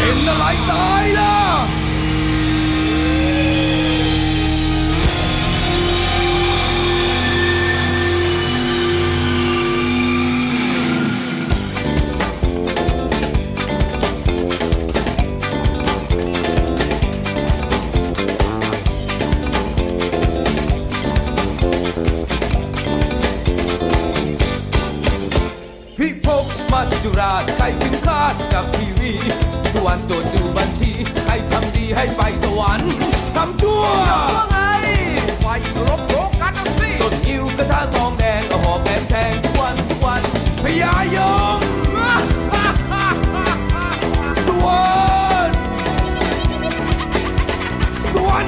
Đến là lại tới đó. ราชใครถึงคาดกับทีวีสวรรค์ตรวจดูบัญชีใครทำดีให้ไปสวรรค์ทำชั่วว่าไงไฟรบโลกันสิต้นอิวกระทะทองแดงเอาหอกแหลมแทงทุกวันทุกวันพญายมสวนสวน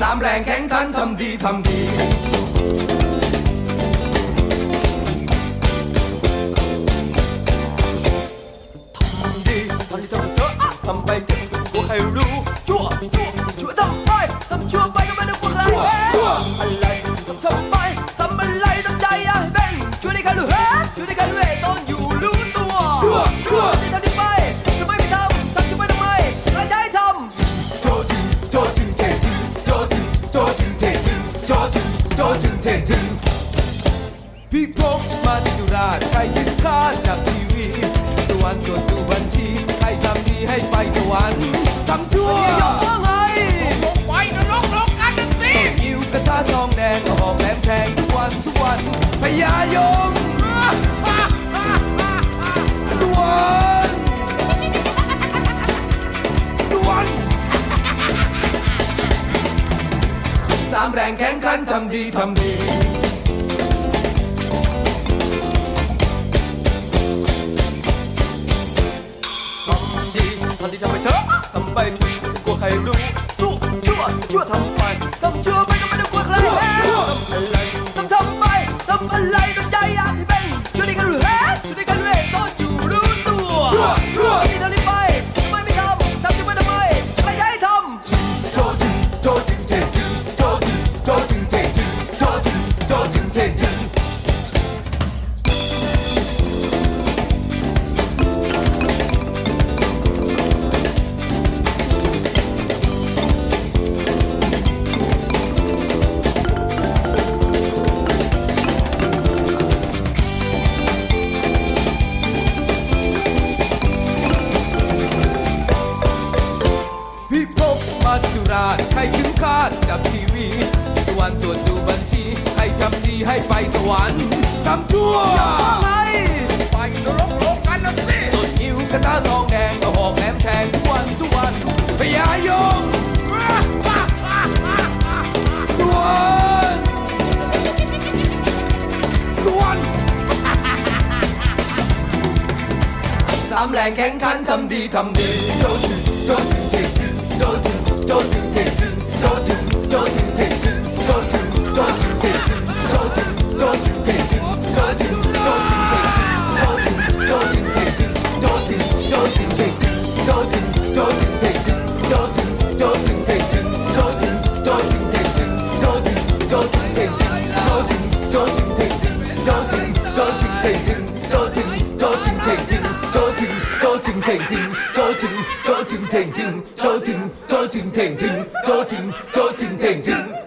สามแรงแข็งขันทำดีทำดี จนถึงพี่พกมาที่จุราชใครยึดค่าจากทีวี สวรรค์ตรวจดูบัญชี ใครทำดีให้ไปสวรรค์ทำชั่วามแรงแข็งขันทำดีทำดีทำดีทำดีทำไปเถอะทำไปถอะไม่ต้องกลัวใครรู้ชั่วชั่วชั่วทำไปทำชั่วไปก็ไม่ คาดกับทีวีสวรรค์ตรวจดูบัญชี ใครทำดีให้ไปสวรรค์ทำชั่วว่าไงไปนรกโลกันนะสิต้นอิวกระทะทองแดงเอาหอกแหลมแทงทุกวันทุกวันพญายมสวนสวนสามแรงแข็งขันทำดีทำดีโจจึงโจจึงเทจึงโจจึงโจจึงเทจึง Don't you take it? 左肩左肩前进左肩左肩前进左肩左肩前进左肩左肩前进左肩左肩前进